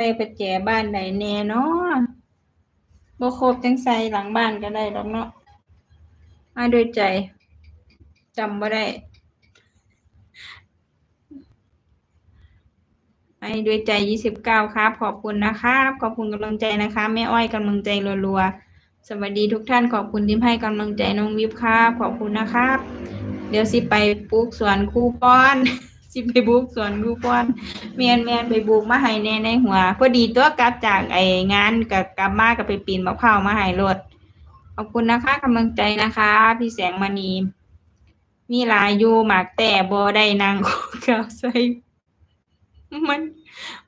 ส่ประแจบ้านไหนแน่เนาะบ่ครบจังใส่หลังบ้านก็ได้ดอกเนาะมาด้วยใจจำบ่ได้ไปด้วยใจยี่สิบเก้าครับ ขอบคุณนะครับ ขอบคุณกำลังใจนะคะแม่อ้อยกำลังใจรัวๆ สวัสดีทุกท่านขอบคุณที่ให้กำลังใจน้องวิบครับ ขอบคุณนะครับ เดี๋ยวสิไปปลูกสวนครูป้อน สิไปบุกสวนครูป้อนเมียนเมียนไปบุกมาให้แน่ในหัว พอดีตัวกลับจากไองานกับกลับมากับไปปีนมะพร้าวมาให้รถขอบคุณนะคะกำลังใจนะคะ พี่แสงมณีมีหลายอยู่หมากแต่บ่ได้นางเขาใส่มัน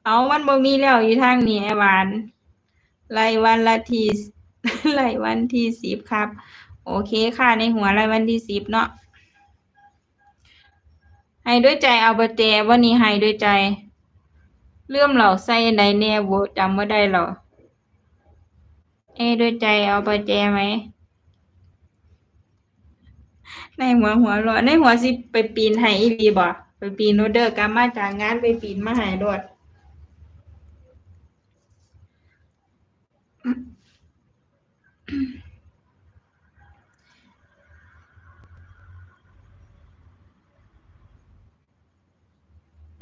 เอามันบ่มีแล้วอยู่ทางนี้ไอ้หวานรายวันละทีรายวันที่สิบครับ โอเคค่ะในหัวรายวันที่สิบเนาะ ให้ด้วยใจเอาประแจวันนี้ให้ด้วยใจ เลื่อมเหล่าใส่ในแน่โบจำว่าได้หรอเอ้ด้วยใจเอาประแจไหมในหัวหัวรอในหัวสิไปปีนให้อีบีบ่ไปปีนโนเดอร์การมาจากงานไปปีนมาหายรถ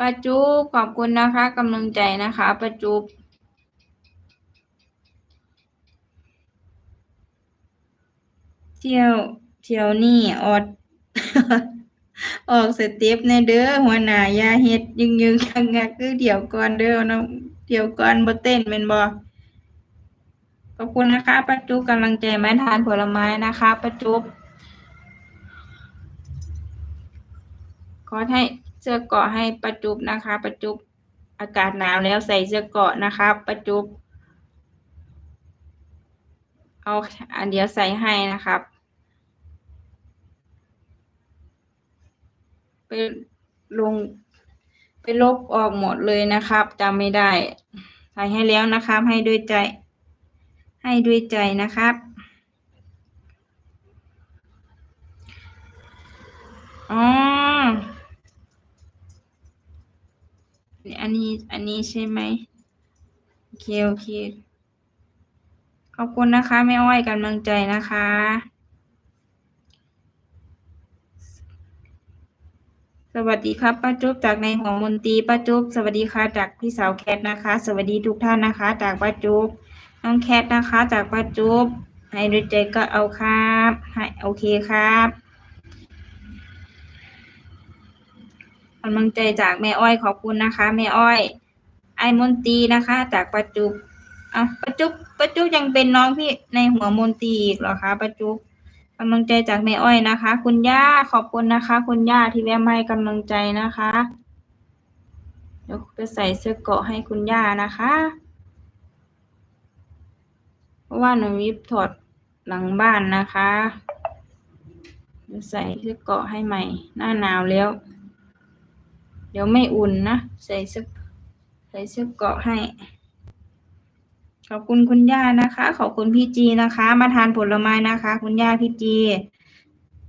ป้าจุ๊บขอบคุณนะคะกำลังใจนะคะป้าจุ๊บเที่ยวเที่ยวนี่ออด ออกสเต็ปในเด้อหัวหน้ายาเฮ็ดยึงยึงงักงักคือเดี๋ยวก่อนเด้อเนาะเดี๋ยวก่อนบ่เต้นแม่นบ่ขอบคุณนะคะป้าจุ๊บกำลังใจไม้ทานผลไม้นะคะป้าจุ๊บขอให้ เสื้อเกาะให้ป้าจุ๊บนะคะป้าจุ๊บอากาศหนาวแล้วใส่เสื้อเกาะนะคะป้าจุ๊บเอาอันเดียวใส่ให้นะครับไปลงไปลบออกหมดเลยนะครับจำไม่ได้ใส่ให้แล้วนะครับ ให้ด้วยใจ ให้ด้วยใจนะครับอ๋อ อันนี้ใช่ไหมโอเคโอเค ขอบคุณนะคะแม่อ้อยกำลังใจนะคะ สวัสดีครับป้าจุ๊บจากในหัวมนตรีป้าจุ๊บสวัสดีค่ะจากพี่สาวแคทนะคะ สวัสดีทุกท่านนะคะ จากป้าจุ๊บน้องแคทนะคะ จากป้าจุ๊บให้ด้วยใจก็เอาครับให้โอเคครับ กำลังใจจากแม่อ้อยขอบคุณนะคะแม่อ้อย ไอมนตีนะคะ จากป้าจุ๊บอะป้าจุ๊บป้าจุ๊บยังเป็นน้องพี่ในหัวมนตีอีกเหรอคะป้าจุ๊บกำลังใจจากแม่อ้อยนะคะ คุณย่าขอบคุณนะคะ คุณย่าที่แวะมาให้กำลังใจนะคะเดี๋ยวจะใส่เสื้อเกาะให้คุณย่านะคะเพราะว่าหนูวิบถอดหลังบ้านนะคะเดี๋ยวใส่เสื้อเกาะให้ใหม่ หน้าหนาวแล้ว เดี๋ยวไม่อุ่นนะ ใส่เสื้อใส่เสื้อเกาะให้ ขอบคุณคุณย่านะคะ ขอบคุณพี่จีนะคะ มาทานผลไม้นะคะ คุณย่าพี่จี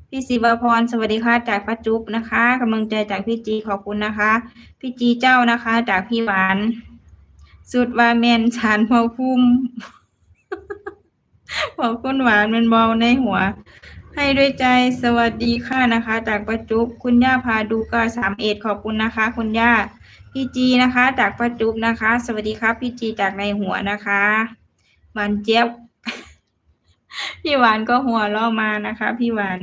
พี่ศิวพรสวัสดีค่ะจากป้าจุ๊บนะคะกำลังใจจากพี่จีขอบคุณนะคะ พี่จีเจ้านะคะ จากพี่หวาน สุดว่าแมนชานพอพุ่มขอบคุณหวานเป็นเบาในหัว ให้ด้วยใจสวัสดีค่ะนะคะ จากป้าจุ๊บคุณย่าพาดูก็สามเอ็ดขอบคุณนะคะ คุณย่าพี่จีนะคะ จากป้าจุ๊บนะคะ สวัสดีครับพี่จีจากในหัวนะคะหวานเจี๊ยบพี่หวานก็หัวเราะมานะคะ พี่หวาน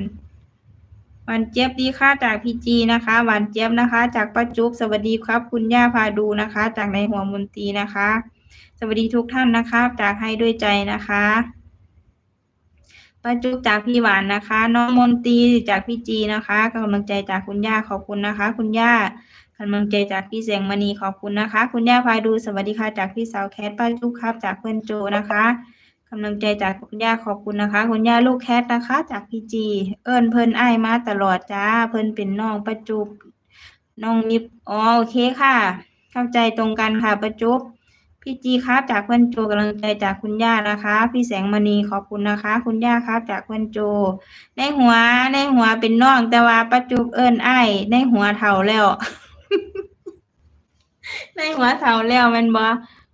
หวานเจี๊ยบดีค่ะจากพี่จีนะคะหวานเจี๊ยบนะคะ จากป้าจุ๊บสวัสดีครับ คุณย่าพาดูนะคะ จากในหัวมนตรีนะคะ สวัสดีทุกท่านนะคะ จากให้ด้วยใจนะคะ ป้าจุ๊บจากพี่หวานนะคะ น้องมนตรีจากพี่จีนะคะกำลังใจจากคุณย่าขอบคุณนะคะ คุณย่ากำลังใจจากพี่แสงมณีขอบคุณนะคะ คุณย่าพายดูสวัสดีค่ะจากพี่สาวแคทป้าจุ๊บครับ จากเพื่อนโจนะคะกำลังใจจากคุณย่าขอบคุณนะคะ คุณย่าลูกแคทนะคะ จากพี่จี เอิญเพิ่นไอ้ายมาตลอดจ้า เพิ่นเป็นน้องป้าจุ๊บน้องนิบอ๋อโอเคค่ะ เข้าใจตรงกันค่ะป้าจุ๊บ พี่จีครับจากเพื่อนโจกำลังใจจากคุณย่านะคะ พี่แสงมณีขอบคุณนะคะ คุณย่าครับ จากเพื่อนโจ ในหัวในหัวเป็นน้องแต่ว่าป้าจุ๊บเอิญไอ้ในหัวเท่าแล้ว ในหัวเท่าแล้วมันบอ